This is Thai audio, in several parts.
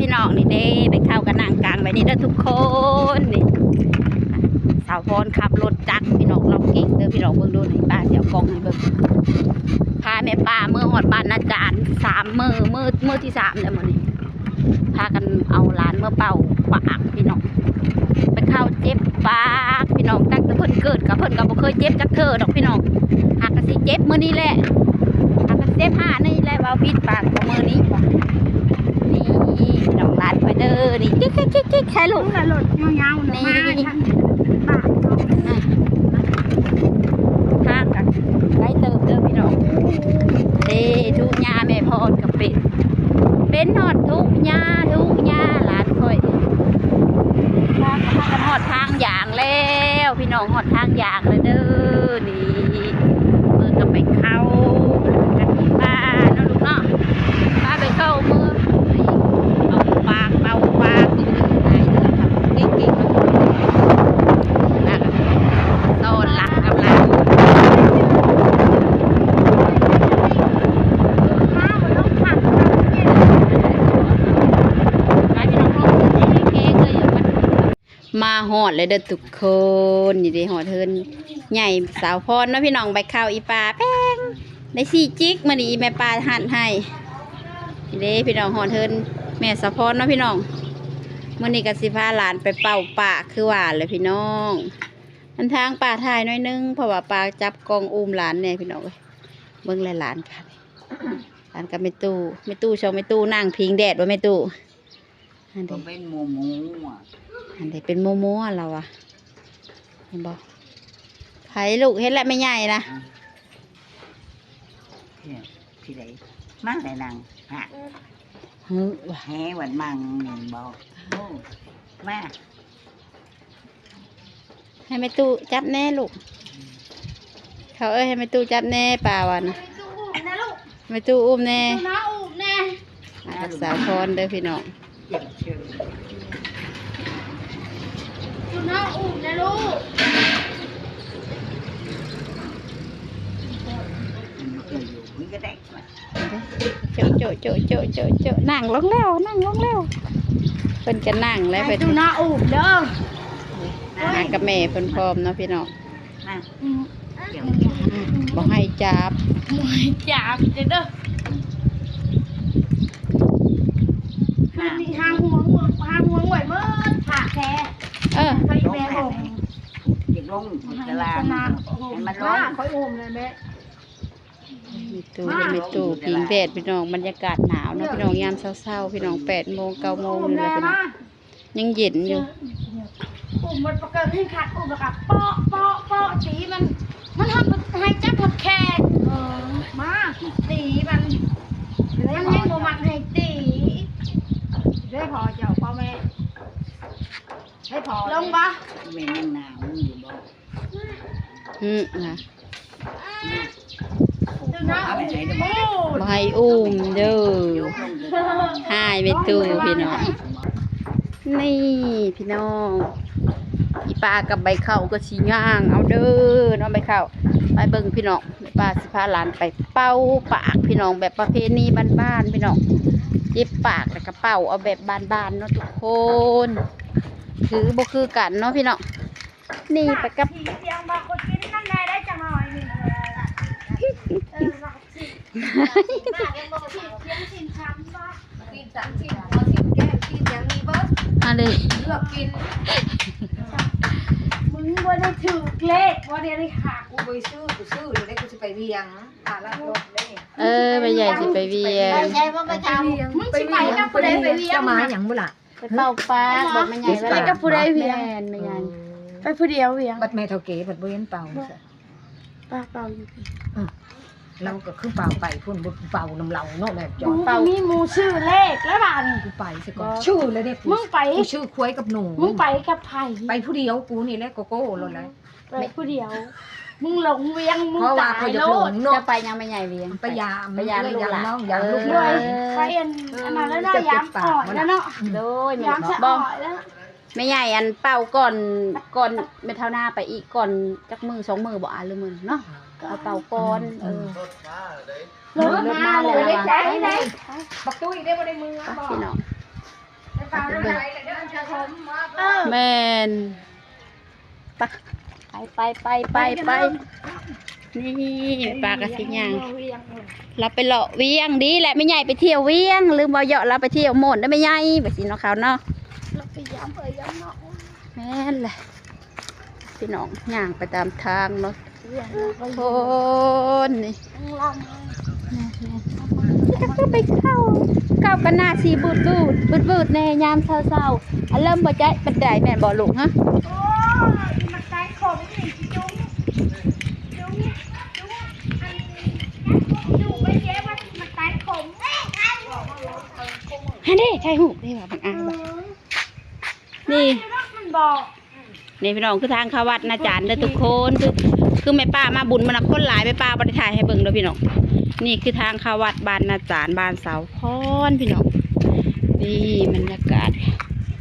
พี่น้องนี่เด้ไปเข้ากันนางกลางไปนี่เด้อทุกคนนี่สาวพรขับรถจักรพี่น้องเราเก่งเด้อพี่น้องเบิ่งดูหน่อยป้าเดี๋ยวกองให้เบิ่งพาแม่ป้าเมื่อหอดบ้านนาจารย์สามมือมือมือที่สามแล้วมื้อนี้พากันเอาหลานเมื่อเป่าปากพี่น้องไปเข้าเจ็บปากพี่น้องตั้งแต่เพิ่นเกิดกับเพิ่นก็บ่เคยเจ็บจักเธอดอกพี่น้องหากสิเจ็บมือนี้แหละอาก็เซฟห้านี่แหละว่าปิดปากของมือนี้ นี่น้องรัดไปเด้อนี่จิ๊กจิ๊กจิ๊กจิ๊กใช่ลูกกระโดดยาวๆนูมาทางปากเขาห้างกันไล่เติมเด้อพี่น้องเด้ทุกยาแม่พรกับเป็ดเป็นหอดทุกยาทุกยาหลานค่อยพากันพากันหอดทางอย่างแล้วพี่น้องหอดทางอย่างเลยเด้อนี่เมื่อก็ไปเข้ากันที่บ้านเนาะลูกเนาะป้าไปเข้ามือเอาปากเป่าปากอยู่ไหนเด้อครับเก่งๆนะโซนหลักกำลัง ข้าวมันต้องผัด ไปพี่น้องลงเก่งๆเลยอยู่กันมา หอดเลยเด้อทุกคนนี่เด้หอดเทินใหญ่สาวพรเนาะพี่น้องไปเข้าอีปลาแป้งได้สี่จิกมาดีแม่ปลาหั่นให้นี่เด้พี่น้องหอดเทินแม่สาวพรเนาะพี่น้องมื่อนี้ก็สิพาหลานไปเป่าปาคือหวานเลยพี่น้องมันทางป่าถ่ายน้อยนึงเพราะว่าปลาจับกองอุ้มหลานเนี่ยพี่น้องเอ้ยเบิ่งเลยหลานค่ะหลานกับไม่ตู้ไม่ตู้ชมไม่ตู้นั่งพิงแดดว่าไม่ตู้อันก็เดีเป็นหมูหมูอะ อันเดีเป็นโมโม่เราอะเห็นบอกไผลูกเห็นแล้วไม่ใหญ่นะเนี่ยที่ไหนมาไหนนางฮะฮึว่ะแหวันมังหนึ่งบอกโอ้มาให้ไม่ตู้จับแน่ลูก เขาเอ้ยให้ไม่ตู้จับแน่ปลาวันนะนะลูกไม่ตู้อุ้มแน่น้าอูบแน่อะรักษาพรเด้อพี่น้อง เจ็บเชื่อดูน้าอูบนะลูกมันเคยอลูก็ได้มาโจะโจะโจะโจะโจะโจะนั่งลงแล้วนั่งลงแล้วเพิ่นจะนั่งแล้วให้เพิ่นดูน้าอูบเด้อนั่งกับแม่เพิ่นพร้อมเนาะพี่น้องมาเดี๋ยวบ่ให้จับหมวยจับเด้อมามีหางหัวหัวหางหัวไหวเมื่อผ่าแค่ เออ ไปแม่ผม เด็กลงกะลาให้มันลมางคอยอูมเลยแม่มีตู้มีตู้พิงแดดพี่น้องบรรยากาศหนาวเนาะพี่น้องยามเช้าๆพี่น้องแปดโมงเก้าโมงอูมนี่แหเลละยพี่น้องนะยังเย็นอยู่อูมมันประเกิดให้ขาดอูมแบบเปาะเปาะเปาะสีมัน มันทำให้จับผัดแขกเออมาสีมันมันยังโมมันให้ตีได้พอเจ้าพ่อแม่ให้พอลงปะเป็นยังหนาวอยู่บอก อืมนะดูนะโอ้บ่ให้อุ้มเด้อกลงเลยไม่ตู้พี่น้อง นี่พี่น้องอีปลากับใบข้าวก็สิย่าง เอาเด้อเนาะใบข้าวไปเบิ่งพี่น้องป้าสิพาหลานไปเป่าปากพี่น้องแบบประเพณีบ้านๆพี่น้องเย็บปากแล้วก็เป่าเอาแบบบ้านๆเนาะทุกคนถือบ่คือกันเนาะพี่น้องนี่ไปกับ มีเบิร์ดอันนี้เลือกกินมึงว่าได้ถือเลขว่าได้ได้หักกูไปซื้อกูซื้อเดี๋ยวได้กูจะไปเวียงผ่าลัดรถได้เออไปใหญ่สิไปเวียงใช่ว่าไปทำมึงสิไปกับผู้ใดไปเวียงจะมาอย่างบุล่ะไปเป่าปากบอกไม่ใหญ่ไปกับผู้ใดเวียงแม่นไม่ใหญ่ไปผู้เดียวเวียงบัดแม่เท่าเก๋บัดเบี้ยนเป่าป้าเป่าอยู่พี่ เราก็คือเป่าไปพุ่นบุเป่าน้ำเหล่าเนาะแบบจอมึดงมีหมูชื่อเลขแล้วบ้าน กูไปสิก่อนชื่อเลยเนี่ยมึงไป กูชื่อควายกับหนูมึงไปกับไผ่ไปผู้เดียวกูนี่แหละโกโก้รถเลย ไปผู้เดียว มึงหลงเวียงมึงเพราะว่าตายเขาจะโลหลดงเนาะจะไปยังไม่ใหญ่เวียง ไปยามไปยามลูกหลาน น้องยามลูกด้วยหลานไปอันอันนั้นแล้วเนาะยามอ่อนแล้วเนาะโดยยามสะบอ่ออกนแล้ว ไม่ใหญ่อันเป่าก่อนก่อนเมทัลหน้าไปอีกก่อนจักมือสองมือบ่อ่านหรือมือเนาะ เอาเป่าก่อนเออรถมาเลยได้ใจไหนบักตุ้ยได้บ่ได้มือบอกพี่น้องปลาแล้วไหนมันจะทมเออแม่นไปไปไปไปไปไปนี่ปลากระสิย่างเราไปเลาะเวียงดีแหละไม่ใหญ่ไปเที่ยวเวียงลืมบ่เหยาะเราไปเที่ยวโหมดได้ไม่ใหญ่ไปสิเนาะเขาเนาะเราไปย้ำเอ่ยย้ำเนาะแม่นแหละพี่น้องย่างไปตามทางเนาะ โคนนี่ก็ไปเข้าเข้ากันหน้าสีบูดบูดบูดบูดในยามเช้าเช้าๆเริ่มบ่ใจปันไดแม่บ่หลูกฮะโอ้มันตายขมนี่จุ้งจุ้งจุ้งอันอยู่ไปเย้ว่ามันตายขมฮะเด้ใช่หูได้บ่บางอ่างบ่นี่นี่พี่น้องคือทางเขาวัดนะจานเด้อทุกคนคือ คือแม่ป้ามาบุญมันนะคนหลายแม่ป้าบ่ได้ถ่ายให้เบิ่งเด้อพี่น้องนี่คือทางเข้าวัดบ้านนาจานบ้านเสาพรพี่น้องนี่บรรยากาศ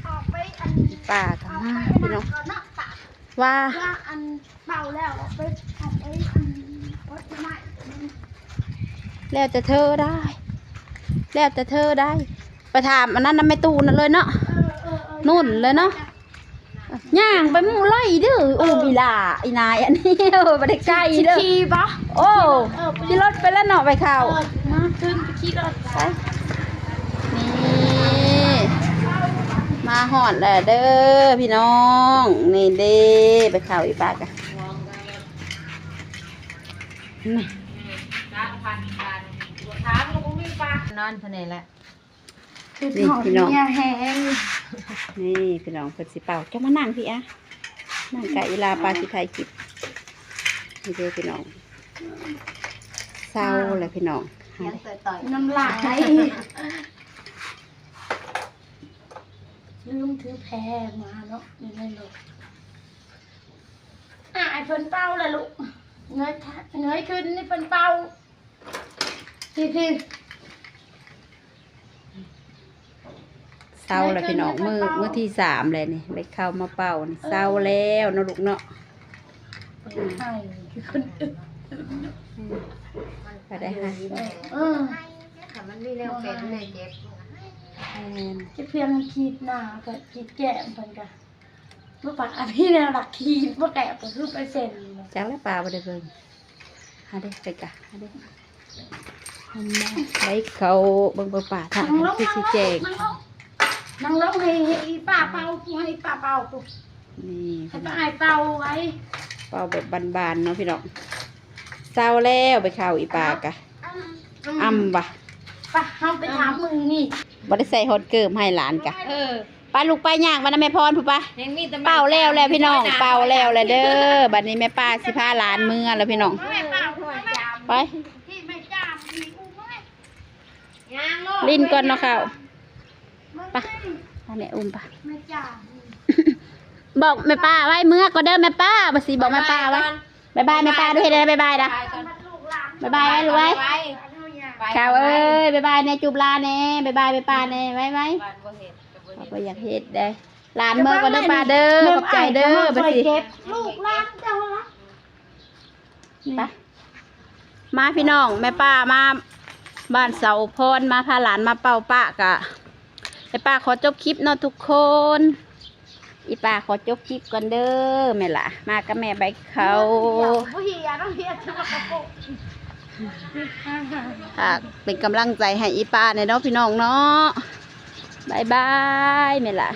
ออกไปอันป้าก็ออกมาพี่น้องว่าอันเป่าแล้วไปออกไปอันวัดไม้แล้วแต่เธอได้ แล้วแต่เธอได้ ไปถามอันนั้นน่ะแม่ตูนั่นเลยเนาะนู่นเลยเนาะ ย่างไปหมู่ไล่เด้อโอ้บีลาอีนายอันนี้เออบ่ได้ใกล้เด้อขี่ปะโอ้ขี่รถไปแล้วเนาะไปเข้าเออมาขึ้นไปขี่รถไปนี่มาหอดแล้วเด้อพี่น้องนี่เด้ไปเข้าอีปากอะนี่นอนเท่านี้แหละ นี่พี่น้องเนี่ยแห้งนี่พี่น้องเพิ่นสิเป่าจะมานั่งพี่อะนั่งกะอีลาปลาสิไทยกิบนี่เด้อพี่น้องเศร้าเลยพี่น้องหายังได้ต่อยน้ำลายลืมถือแพรมาเนาะนี่เลยลูกอะไอ้เพิ่นเป่าเลยลูกเงยท่าเงยขึ้นนี่เพิ่นเป่าพี่พี่ เศร้าเลยพี่น้องมือมือที่สามเลยนี่ได้เข้ามาเป่านี่เศร้าแล้วเนาะลูกเนาะใช่คนอื่นไปได้ฮะเออถ้ามันมีแนวเป็นเลยเจ็บแม่นจะเพียงขีดหน้ากับขีดแก้มเพิ่นกะเมื่อปากอันนี้แนวหลักขีดเมื่อแก้มก็คือไปเซ็นจักแล้วปลาบ่ได้เบิ่งหาได้ไปกะหาได้ทำมาไปเขาเบิ่งเบิ่งป่าทางนั่งลงคือสิแจก นั่งลงนั่งลงให้ให้อีป้าเป่าให้ป้าเป่าปุ๊บนี่ให้ป้าไอ้เป่าไว้เป่าแบบบานๆเนาะพี่น้องเศร้าแล้วไปเข้าอีปากะอ่ำบ่ะป้าเฮาไปถามมึงนี่ บ่ได้ใส่ฮอตเกิมให้หลานกะเออไปลูกไปย่างวันนั้นแม่พรผู้ปะ ยังมีแต่เป่าแล้วแล้วพี่น้องเป่าแล้วแล้วเด้อบัดนี้แม่ป้าสิพาหลานเมื่อแล้วพี่น้องแม่เป่าแม่ไป ที่ไม่จ้ามมีกูไหมยางโลกลิ้นก่อนเนาะเขามึ งไปอันนี้อุ้มปะไม่จ้ามบอกแม่ป้าไว้เมื่อก็เด้อแม่ป้าบ่สิบอกแม่ป้าไว้บายบายแม่ป้าด้วยเฮ็ดได้บายบายนะมันลูกหลานบายบายไว้ลูกไว้เท่าอย่างข่าวเอ้ยบายบายแน่จูบลาแน่บายบายแม่ป้าแน่ไว้ไว้บ้านบ่เฮ็ดก็บ่เขาก็อยากเฮ็ดได้หลานเมื่อก็เด้อป้าเด้อขอบใจเด้อบ่สิเก็บลูกหลานเจ้าละไปมาพี่น้องแม่ป้ามาบ้านเสาพรมาพาหลานมาเป่าปะกะ ไอป้าขอจบคลิปเนาะทุกคน อีป้าขอจบคลิปก่อนเด้อแม่ล่ะ มากับแม่ใบเขาผู้หญิงอย่าต้องเฮียจะมากระโปงค่ะเป็นกำลังใจให้อีป้าในเนาะพี่น้องเนาะบายบายแม่ล่ะ